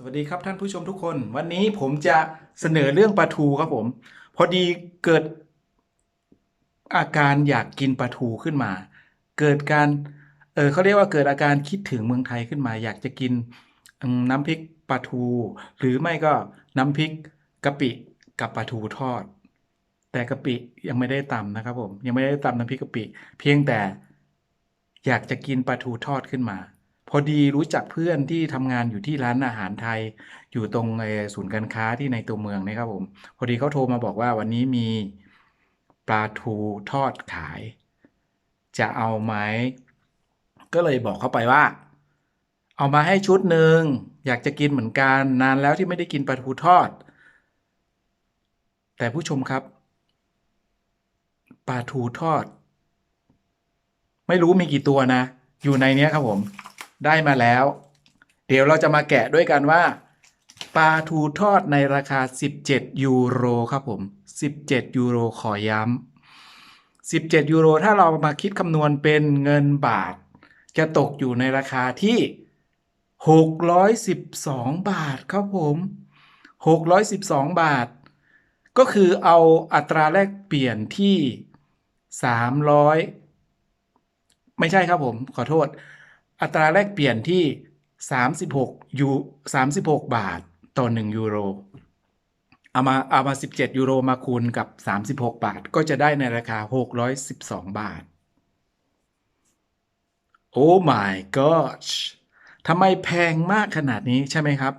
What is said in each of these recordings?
สวัสดีครับท่านผู้ชมทุกคน วันนี้ผมจะเสนอเรื่องปลาทูครับผม พอดีเกิดอาการอยากกินปลาทูขึ้นมา เกิดการเออเขาเรียกว่าเกิดอาการคิดถึงเมืองไทยขึ้นมา อยากจะกินน้ำพริกปลาทู หรือไม่ก็น้ำพริกกะปิกับปลาทูทอด แต่กะปิยังไม่ได้ตำนะครับผมยังไม่ได้ตำน้ำพริกกะปิ เพียงแต่อยากจะกินปลาทูทอดขึ้นมา พอดีรู้จักเพื่อนที่ทำงานอยู่ที่ร้านอาหารไทย อยู่ตรงไอ้ศูนย์การค้าที่ในตัวเมืองนี่ครับผม พอดีเขาโทรมาบอกว่าวันนี้มีปลาทูทอดขาย จะเอาไหมก็เลยบอกเขาไปว่า เอามาให้ชุดหนึ่งอยากจะกินเหมือนกันนานแล้วที่ไม่ได้กินปลาทูทอด แต่ผู้ชมครับปลาทูทอด ไม่รู้มีกี่ตัวนะ อยู่ในเนี้ยครับผม ได้มาแล้ว เดี๋ยวเราจะมาแกะด้วยกันว่าปลาทูทอดในราคา 17 ยูโรครับผม 17 ยูโรขอย้ำ 17 ยูโร ถ้าเรามาคิดคำนวณเป็นเงินบาท จะตกอยู่ในราคาที่ 612 บาทครับผม 612 บาท ก็คือเอาอัตราแลกเปลี่ยนที่ 300 ไม่ใช่ครับผมขอโทษ อัตราแลกเปลี่ยนที่ 36ยู36 บาทต่อ 1 ยูโร เอามาเอามา 17 ยูโรมาคูณกับ 36 บาท ก็จะได้ในราคา 612 บาท โอ้ my gosh ทำไมแพงมากขนาดนี้ใช่ไหมครับ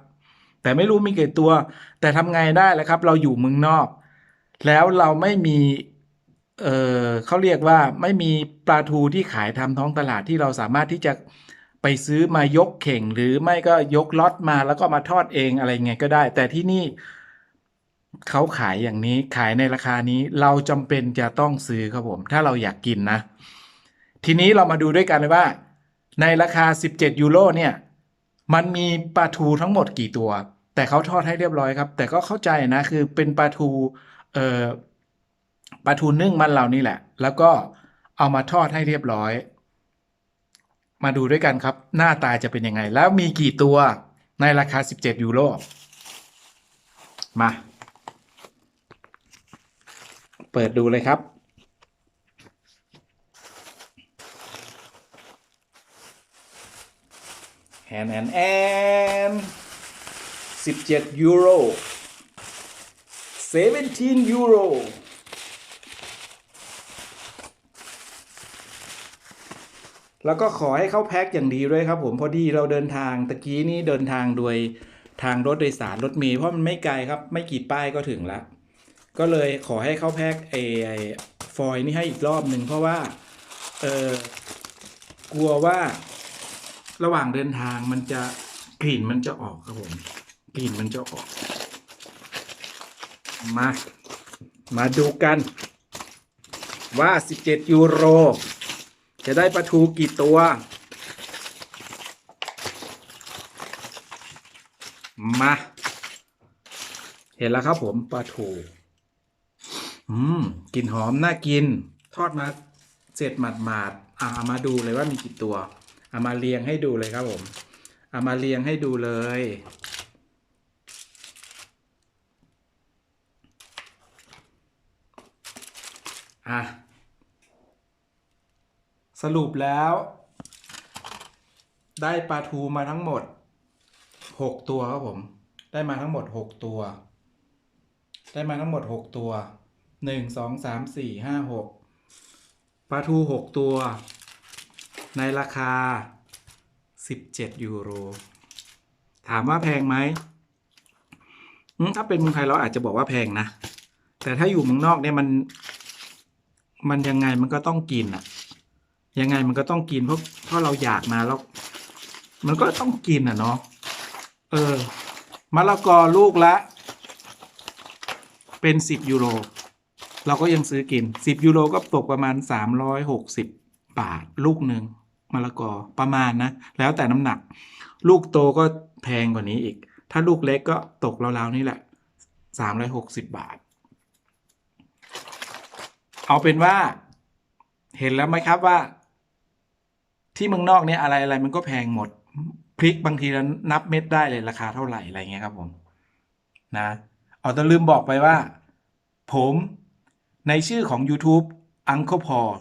แต่ไม่รู้มีกี่ตัว แต่ทำไงได้ล่ะครับ เราอยู่เมืองนอก แล้วเราไม่มีเออเขาเรียกว่าไม่มีปลาทูที่ขายทำท้องตลาดที่เราสามารถที่จะ ไปซื้อมายกเข่งหรือไม่ก็ยกล็อตมาแล้วก็มาทอดเองอะไรไงก็ได้ แต่ที่นี่เขาขายอย่างนี้ขายในราคานี้เราจำเป็นจะต้องซื้อครับผม ถ้าเราอยากกินนะ ทีนี้เรามาดูด้วยกันเลยว่า ในราคา 17 ยูโรเนี่ยมันมีปลาทูทั้งหมดกี่ตัว แต่เขาทอดให้เรียบร้อยครับ แต่ก็เข้าใจนะคือเป็นปลาทูเอ่อปลาทูนึ่งมันเรานี่แหละ แล้วก็เอามาทอดให้เรียบร้อย มาดูด้วยกันครับ หน้าตาจะเป็นยังไง แล้วมีกี่ตัวในราคา 17 ยูโร มา เปิดดูเลยครับ แอนแอนแอน17 ยูโร17 ยูโร แล้วก็ขอให้เขาแพ็คอย่างดีด้วยครับผมพอดีเราเดินทางตะกี้นี้เดินทางโดยทางรถโดยสารรถเมล์เพราะมันไม่ไกลครับ ไม่กี่ป้ายก็ถึงล้วก็เลยขอให้เขาแพ็คไอ้ฟอยนี่ให้อีกรอบหนึ่งเพราะว่าเออกลัวว่าระหว่างเดินทางมันจะกลิ่นมันจะออกครับผมกลิ่นมันจะออก มา มาดูกันว่า 17 ยูโร จะได้ปลาทูกี่ตัว มา เห็นแล้วครับผมปลาทู อืมกลิ่นหอม น่ากิน ทอดมาเสร็จหมาดหมาดอะเอามาดูเลยว่ามีกี่ตัวเอามาเรียงให้ดูเลยครับผมเอามาเรียงให้ดูเลย อะ สรุปแล้ว ได้ปลาทูมาทั้งหมดหกตัวครับผม ได้มาทั้งหมดหกตัว ได้มาทั้งหมดหกตัวหนึ่งสองสามสี่ห้าหกปลาทูหกตัว ในราคาสิบเจ็ดยูโร ถามว่าแพงไหมถ้าเป็นเมืองไทยเราอาจจะบอกว่าแพงนะ แต่ถ้าอยู่เมืองนอกเนี่ยมัน มันยังไงมันก็ต้องกินอะ ยังไงมันก็ต้องกินเพราะเพราะเราอยากมาแล้ว มันก็ต้องกินอะเนาะเออมะละกอลูกละ เป็นสิบยูโรเราก็ยังซื้อกินสิบยูโรก็ตกประมาณสามร้อยหกสิบบาท ลูกหนึ่งมะละกอประมาณนะ แล้วแต่น้ำหนัก ลูกโตก็แพงกว่านี้อีก ถ้าลูกเล็กก็ตกราวๆนี่แหละสามร้อยหกสิบบาท เอาเป็นว่า เห็นแล้วไหมครับว่า ที่เมืองนอกเนี่ยอะไรอะไรมันก็แพงหมดพริกบางทีเรานับเม็ดได้เลยราคาเท่าไหร่อะไรเงี้ยครับผมนะเอาแต่ลืมบอกไปว่า ผมในชื่อของ YouTube Uncle Paul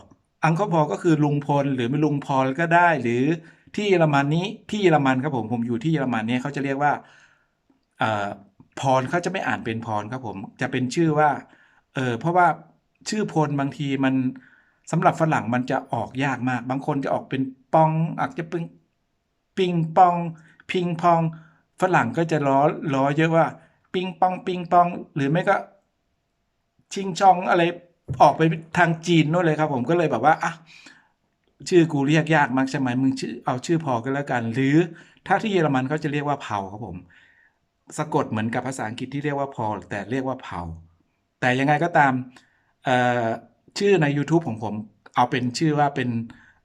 Uncle Paul ก็คือลุงพลหรือไม่ลุงพอลก็ได้ หรือที่เยอรมันนี้ที่เยอรมันครับผมผมอยู่ที่เยอรมันเนี่ยเขาจะเรียกว่าเออพรเขาจะไม่อ่านเป็นพรครับผมจะเป็นชื่อว่าเออเพราะว่าชื่อพลบางทีมัน สำหรับฝรั่งมันจะออกยากมาก บางคนจะออกเป็นปองอาจจะเป็นปิงปอง พิงพอง ฝรั่งก็จะล้อล้อเยอะว่า ปิงปอง ปิงปอง หรือไม่ก็ ชิงชองอะไรออกไปทางจีนโน่นเลยครับ ผมก็เลยแบบว่าอะชื่อกูเรียกยากมากใช่ไหมมึงชื่อเอาชื่อพอก็แล้วกัน หรือถ้าที่เยอรมันเขาจะเรียกว่าเผาครับผม สะกดเหมือนกับภาษาอังกฤษที่เรียกว่าพอแต่เรียกว่าเผาแต่ยังไงก็ตามเอ่อ ชื่อใน YouTube ของผมเอาเป็นชื่อว่าเป็น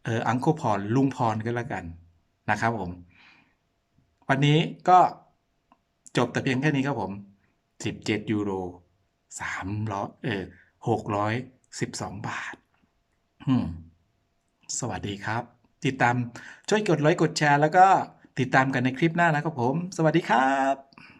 เอออังโคพรลุงพรก็แล้วกันนะครับผม วันนี้ก็จบแต่เพียงแค่นี้ครับผม 17 ยูโร3ร้อยเออ612 บาท สวัสดีครับ ติดตามช่วยกดไลค์กดแชร์ แล้วก็ติดตามกันในคลิปหน้านะครับผม สวัสดีครับ